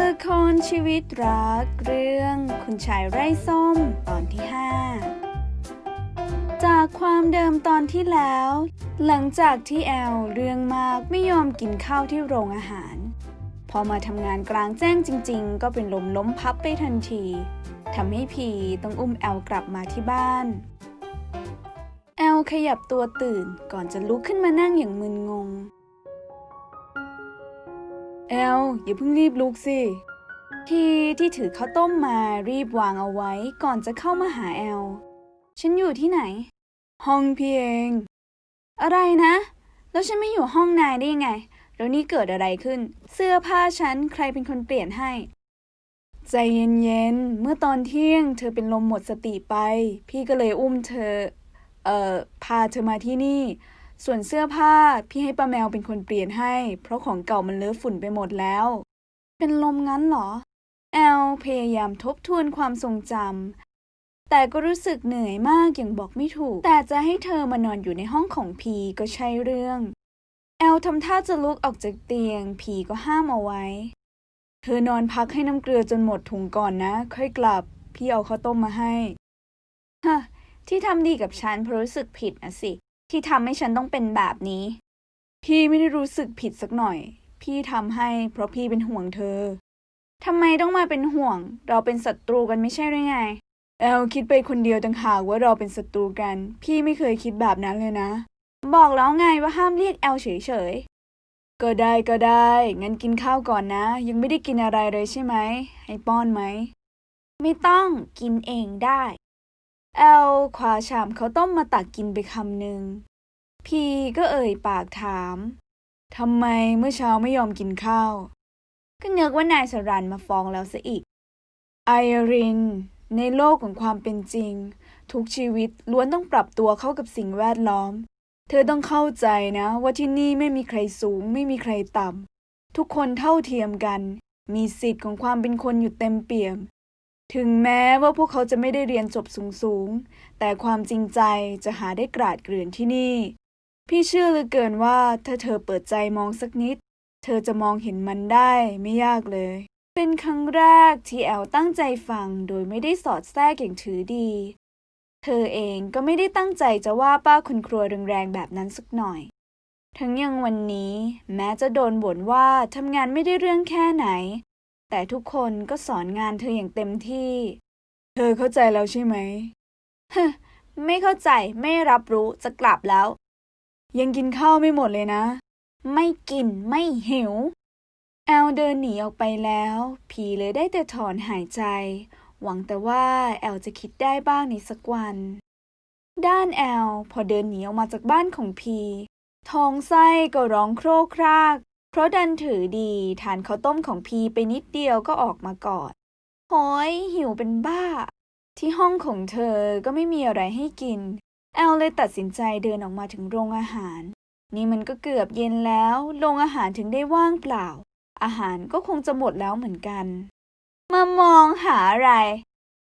ละครชีวิตรักเรื่องคุณชายไร่ส้มตอนที่ 5 จากความเดิมตอนที่แล้ว หลังจากที่แอลเรื่องมากไม่ยอมกินข้าวที่โรงอาหาร พอมาทำงานกลางแจ้งจริง ๆ ก็เป็นลมล้มพับไปทันทีทำให้พีต้องอุ้มแอลกลับมาที่บ้าน แอลขยับตัวตื่นก่อนจะลุกขึ้นมานั่งอย่างมึนงง แอลอย่าเพิ่งรีบลุกสิพี่ที่ถือข้าวต้มมารีบวางเอาไว้ก่อนจะเข้ามาหาแอล ฉันอยู่ที่ไหน ห้องพี่เอง อะไรนะ แล้วฉันไม่อยู่ห้องนายได้ยังไง แล้วนี่เกิดอะไรขึ้น เสื้อผ้าฉันใครเป็นคนเปลี่ยนให้ ใจเย็นๆ เมื่อตอนเที่ยง เธอเป็นลมหมดสติไป พี่ก็เลยอุ้มเธอ เอ่อ พาเธอมาที่นี่ ส่วนเสื้อผ้าพี่ให้ป้าแมวเป็นคนเปลี่ยนให้ เพราะของเก่ามันเลอะฝุ่นไปหมดแล้ว เป็นลมงั้นเหรอ แอลพยายามทบทวนความทรงจำแต่ก็รู้สึกเหนื่อยมากอย่างบอกไม่ถูก แต่จะให้เธอมานอนอยู่ในห้องของพีก็ใช่เรื่อง แอลทำท่าจะลุกออกจากเตียง พีก็ห้ามเอาไว้ เธอนอนพักให้น้ำเกลือจนหมดถุงก่อนนะ ค่อยกลับ พี่เอาข้าวต้มมาให้ฮะที่ทำดีกับฉันเพราะรู้สึกผิดนะสิ ที่ทำให้ฉันต้องเป็นแบบนี้ พี่ไม่ได้รู้สึกผิดสักหน่อย พี่ทำให้เพราะพี่เป็นห่วงเธอทำไมต้องมาเป็นห่วง เราเป็นศัตรูกันไม่ใช่หรือไงแอลคิดไปคนเดียวต่างหากว่าเราเป็นศัตรูกัน พี่ไม่เคยคิดแบบนั้นเลยนะ บอกแล้วไงว่าห้ามเรียกแอลเฉยๆ ก็ได้ก็ได้ งั้นกินข้าวก่อนนะ ยังไม่ได้กินอะไรเลยใช่ไหม ให้ป้อนไหม ไม่ต้องกินเองได้ แอลคว้าชามเขาต้มมาตักกินไปคำหนึ่ง พีก็เอ่ยปากถามทำไมเมื่อเช้าไม่ยอมกินข้าว ก็เนึกว่านายสรันมาฟ้องแล้วซะอีก ไอริน ในโลกของความเป็นจริง ทุกชีวิตล้วนต้องปรับตัวเข้ากับสิ่งแวดล้อม เธอต้องเข้าใจนะว่าที่นี่ไม่มีใครสูง ไม่มีใครต่ำทุกคนเท่าเทียมกัน มีสิทธิ์ของความเป็นคนอยู่เต็มเปี่ยม ถึงแม้ว่าพวกเขาจะไม่ได้เรียนจบสูงๆ แต่ความจริงใจจะหาได้กราดเกลื่อนที่นี่ พี่เชื่อเหลือเกินว่าถ้าเธอเปิดใจมองสักนิด เธอจะมองเห็นมันได้ไม่ยากเลย เป็นครั้งแรกที่แอลตั้งใจฟังโดยไม่ได้สอดแทรกอย่างถือดี เธอเองก็ไม่ได้ตั้งใจจะว่าป้าคุณครัวแรงๆแบบนั้นสักหน่อย ทั้งยังวันนี้ แม้จะโดนบ่นว่าทำงานไม่ได้เรื่องแค่ไหน แต่ทุกคนก็สอนงานเธออย่างเต็มที่ เธอเข้าใจแล้วใช่ไหมฮไม่เข้าใจไม่รับรู้จะกลับแล้ว ยังกินข้าวไม่หมดเลยนะ ไม่กินไม่หิว แอลเดินหนีออกไปแล้ว ผีเลยได้แต่ถอนหายใจ หวังแต่ว่าแอลจะคิดได้บ้างในสักวัน ด้านแอลพอเดินหนีออกมาจากบ้านของพีท้องไส้ก็ร้องโครกคราก เพราะดันถือดีทานข้าวต้มของพีไปนิดเดียวก็ออกมากอดโหยหิวเป็นบ้า ที่ห้องของเธอก็ไม่มีอะไรให้กิน แอลเลยตัดสินใจเดินออกมาถึงโรงอาหาร นี่มันก็เกือบเย็นแล้ว โรงอาหารถึงได้ว่างเปล่า อาหารก็คงจะหมดแล้วเหมือนกัน มามองหาอะไร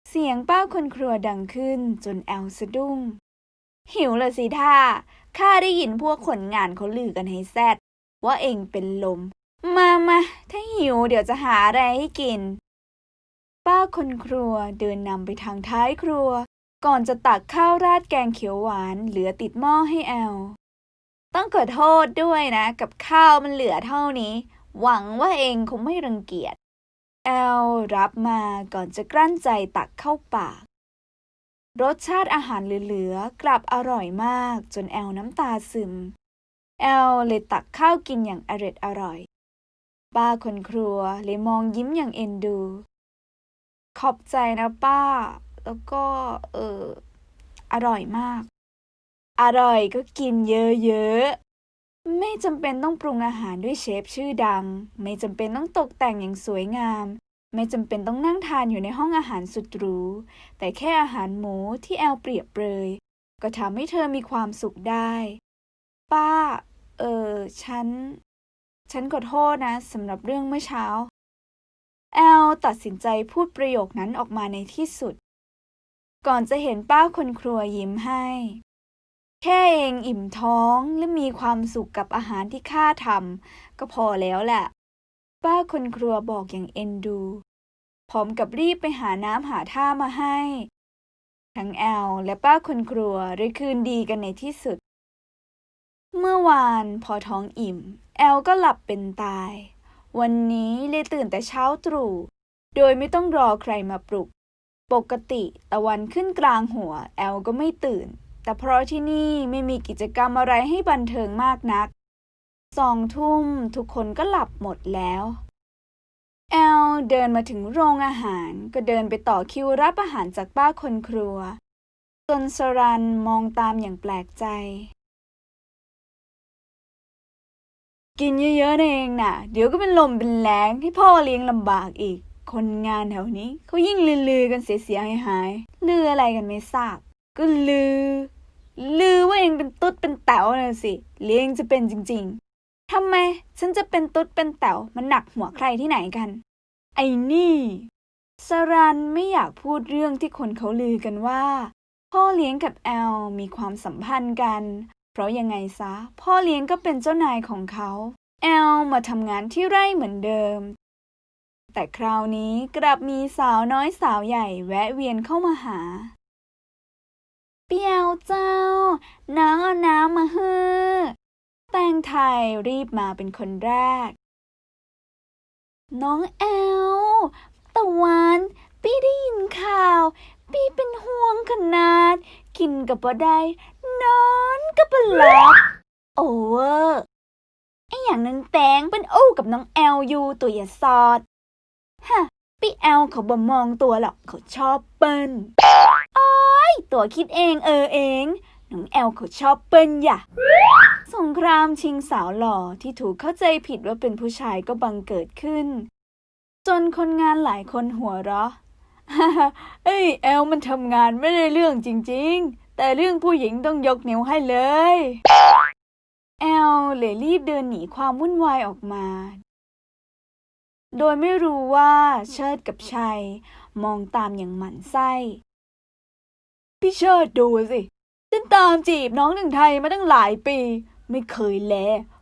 เสียงป้าคนครัวดังขึ้นจนแอลสะดุ้ง หิวเลยสิท่าข้าได้ยินพวกคนงานเขาลือกันให้แซด ว่าเองเป็นลม มามาถ้าหิวเดี๋ยวจะหาอะไรให้กิน ป้าคนครัวเดินนำไปทางท้ายครัว ก่อนจะตักข้าวราดแกงเขียวหวานเหลือติดหม้อให้แอลต้องขอโทษด้วยนะ กับข้าวมันเหลือเท่านี้ หวังว่าเองคงไม่รังเกียจ แอลรับมาก่อนจะกลั้นใจตักเข้าปาก รสชาติอาหารเหลือๆกลับอร่อยมากจนแอลน้ำตาซึม แอลเลยตักข้าวกินอย่างอร็ดอร่อย ป้าคนครัวเลยมองยิ้มอย่างเอ็นดู ขอบใจนะป้า แล้วก็เอออร่อยมาก อร่อยก็กินเยอะๆ ไม่จำเป็นต้องปรุงอาหารด้วยเชฟชื่อดัง ไม่จำเป็นต้องตกแต่งอย่างสวยงาม ไม่จำเป็นต้องนั่งทานอยู่ในห้องอาหารสุดหรู แต่แค่อาหารหมูที่แอลเปรียบเปรย ก็ทำให้เธอมีความสุขได้ ป้า เออฉัน ฉันขอโทษนะสำหรับเรื่องเมื่อเช้า แอลตัดสินใจพูดประโยคนั้นออกมาในที่สุด ก่อนจะเห็นป้าคนครัวยิ้มให้ แค่เองอิ่มท้องและมีความสุขกับอาหารที่ข้าทำก็พอแล้วแหละ ป้าคนครัวบอกอย่างเอ็นดู พร้อมกับรีบไปหาน้ำหาท่ามาให้ ทั้งแอลและป้าคนครัวได้คืนดีกันในที่สุด เมื่อวานพอท้องอิ่ม แอลก็หลับเป็นตาย วันนี้เลยตื่นแต่เช้าตรู่ โดยไม่ต้องรอใครมาปลุก ปกติตะวันขึ้นกลางหัว แอลก็ไม่ตื่น แต่เพราะที่นี่ไม่มีกิจกรรมอะไรให้บันเทิงมากนักสองทุ่มทุกคนก็หลับหมดแล้ว แอลเดินมาถึงโรงอาหาร ก็เดินไปต่อคิวรับอาหารจากป้าคนครัวจนสรันมองตามอย่างแปลกใจ กินเยอะๆเองน่ะ เดี๋ยวก็เป็นลมเป็นแรงให้พ่อเลี้ยงลำบากอีก คนงานแถวนี้เขายิ่งลือๆกันเสียๆหายๆลืออะไรกันไม่ทราบ ก็ลือ ลือว่าเองเป็นตุ๊ดเป็นแต๋วน่ะสิ เลี้ยงจะเป็นจริงๆทำไมฉันจะเป็นตุ๊ดเป็นแต๋วมันหนักหัวใครที่ไหนกัน ไอ้นี่สรันไม่อยากพูดเรื่องที่คนเขาลือกันว่า พ่อเลี้ยงกับแอลมีความสัมพันธ์กัน เพราะยังไงซะ พ่อเลี้ยงก็เป็นเจ้านายของเขา แอลมาทำงานที่ไร่เหมือนเดิม แต่คราวนี้กลับมีสาวน้อยสาวใหญ่แวะเวียนเข้ามาหา เปียวเจ้า น้องเอาน้ำมาฮื้อแตงไทยรีบมาเป็นคนแรก น้องแอลตะวันปีได้ยินข่าวปีเป็นห่วงขนาด กินกับบ่ได้ กับบ่หลับโอเวอร์ไออย่างนั้นแตงเป็นโอ้กับน้องแอลยูตัวอย่าซอดฮะปี้แอลเขาบ่มองตัวหรอกเขาชอบเปิ้ลโอ้ยตัวคิดเองเออเอง น้องแอลเขาชอบเปิ้ลอย่ะสงครามชิงสาวหล่อที่ถูกเข้าใจผิดว่าเป็นผู้ชายก็บังเกิดขึ้น จนคนงานหลายคนหัวเราะเอ้ยแอลมันทำงานไม่ได้เรื่องจริง ๆ แต่เรื่องผู้หญิงต้องยกนิ้วให้เลย แอลเลยรีบเดินหนีความวุ่นวายออกมา โดยไม่รู้ว่าเชิดกับชัย มองตามอย่างหมั่นไส้ พี่เชิดดูสิ ฉันตามจีบน้องหนึ่งไทยมาตั้งหลายปี ไม่เคยแล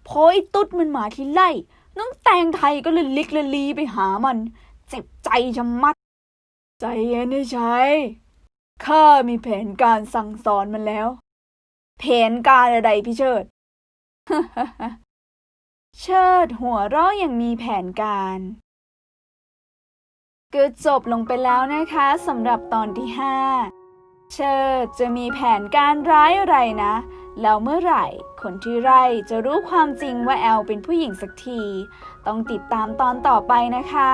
เพอไอ้ตุ๊ดมันมาที่ไล่ น้องแตงไทยก็เลยลิกละลีไปหามัน เจ็บใจชะมัด ใจเย็นนะชัย ข้ามีแผนการสั่งสอนมันแล้ว แผนการอะไรพี่เชิด เชิดหัวเราะอย่างมีแผนการก็จบลงไปแล้วนะคะสำหรับตอนที่ 5 เชิดจะมีแผนการร้ายอะไรนะ แล้วเมื่อไหร่ คนที่ไร่จะรู้ความจริงว่าแอลเป็นผู้หญิงสักที ต้องติดตามตอนต่อไปนะคะ